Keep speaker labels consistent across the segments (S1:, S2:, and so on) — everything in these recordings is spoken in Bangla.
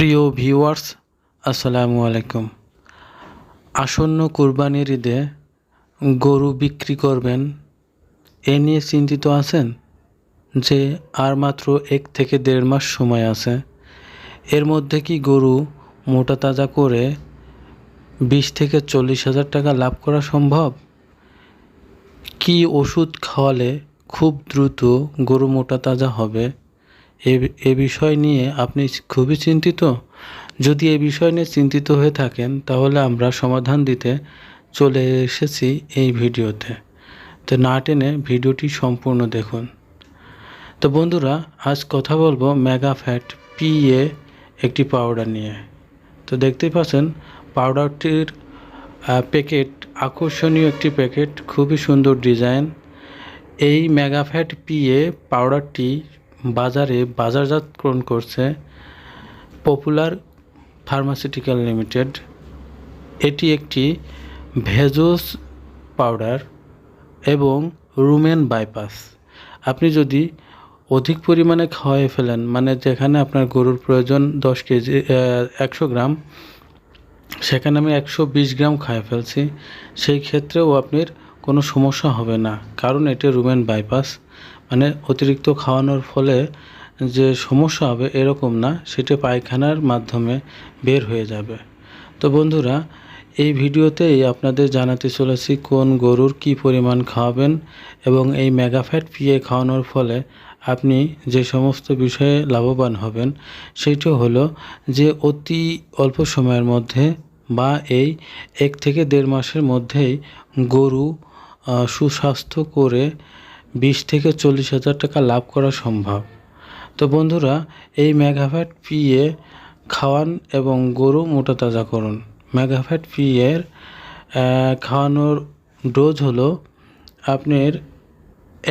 S1: প্রিয় ভিউয়ার্স, আসসালামু আলাইকুম। আসন্ন কোরবানির ঈদে গরু বিক্রি করবেন, এ নিয়ে চিন্তিত আছেন? যে আর মাত্র এক থেকে দেড় মাস সময় আছে। এর মধ্যে কি গরু মোটা তাজা করে বিশ থেকে চল্লিশ হাজার টাকা লাভ করা সম্ভব? কি ওষুধ খাওয়ালে খুব দ্রুত গরু মোটা তাজা হবে? এ বিষয় নিয়ে আপনি খুবই চিন্তিত? যদি এ বিষয় নিয়ে চিন্তিত হয়ে থাকেন, তাহলে আমরা সমাধান দিতে চলে এসেছি এই ভিডিওতে। তো না টেনে ভিডিওটি সম্পূর্ণ দেখুন। তো বন্ধুরা, আজ কথা বলব মেগা ফ্যাট পিএ একটি পাউডার নিয়ে। তো দেখতেই পাচ্ছেন পাউডারটির প্যাকেট আকর্ষণীয় একটি প্যাকেট খুবই সুন্দর ডিজাইন এই মেগাফ্যাট পিএ পাউডারটি বাজারে বাজারজাতকরণ করছে পপুলার ফার্মাসিউটিক্যাল লিমিটেড। এটি একটি ভেজোস পাউডার এবং রুমেন বাইপাস। আপনি যদি অধিক পরিমাণে খাওয়াই ফেলেন মানে যেখানে আপনার গরুর প্রয়োজন দশ কেজি একশো গ্রাম, সেখানে আমি একশো বিশ গ্রাম খাই ফেলছি, সেই ক্ষেত্রেও আপনার কোনো সমস্যা হবে না, কারণ এটি রুমেন বাইপাস। মানে অতিরিক্ত খাওয়ানোর ফলে যে সমস্যা হবে এরকম না, সেটা পায়খানার মাধ্যমে বের হয়ে যাবে। তো বন্ধুরা, এই ভিডিওতেই আপনাদের জানাতে চলেছি কোন গরুর কি পরিমাণ খাওয়াবেন এবং এই মেগাফ্যাট পিএ খাওয়ানোর ফলে আপনি যে সমস্ত বিষয়ে লাভবান হবেন সেইটা হলো যে অতি অল্প সময়ের মধ্যে বা এই এক থেকে দেড় মাসের মধ্যেই গরু সুস্বাস্থ্য করে বিশ থেকে চল্লিশ হাজার টাকা লাভ করা সম্ভব। তো বন্ধুরা, এই মেগাফ্যাট পিএ খাওয়ান এবং গরু মোটা তাজা করুন। মেগাফ্যাট পিএর খাওয়ানোর ডোজ হলো আপনার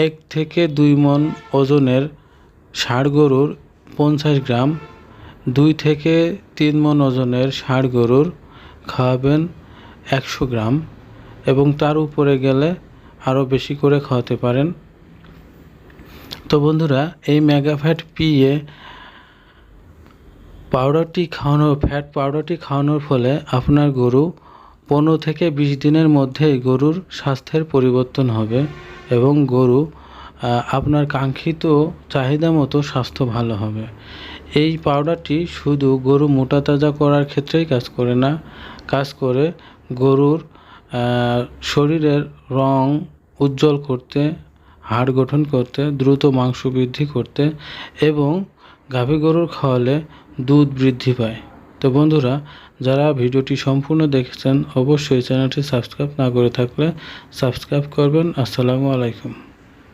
S1: এক থেকে দুই মন ওজনের ষাঁড় গরুর পঞ্চাশ গ্রাম, দুই থেকে তিন মন ওজনের ষাঁড় গরুর খাওয়াবেন একশো গ্রাম এবং তার উপরে গেলে আরও বেশি করে খাওয়াতে পারেন। তো বন্ধুরা, এই মেগা ফ্যাট পিএ পাউডারটি খাওয়ানোর, ফ্যাট পাউডারটি খাওয়ানোর ফলে আপনার গরু পনেরো থেকে বিশ দিনের মধ্যেই গরুর স্বাস্থ্যের পরিবর্তন হবে এবং গরু আপনার কাঙ্ক্ষিত চাহিদা মতো স্বাস্থ্য ভালো হবে। এই পাউডারটি শুধু গরু মোটা তাজা করার ক্ষেত্রেই কাজ করে না, কাজ করে গরুর শরীরের রং উজ্জ্বল করতে হাড় গঠন করতে, দ্রুত মাংস বৃদ্ধি করতে এবং গাভী গরুর খাওয়ালে দুধ বৃদ্ধি পায়। তো বন্ধুরা, যারা ভিডিওটি সম্পূর্ণ দেখেছেন, অবশ্যই চ্যানেলটি সাবস্ক্রাইব না করে থাকলে সাবস্ক্রাইব করবেন। আসসালামু আলাইকুম।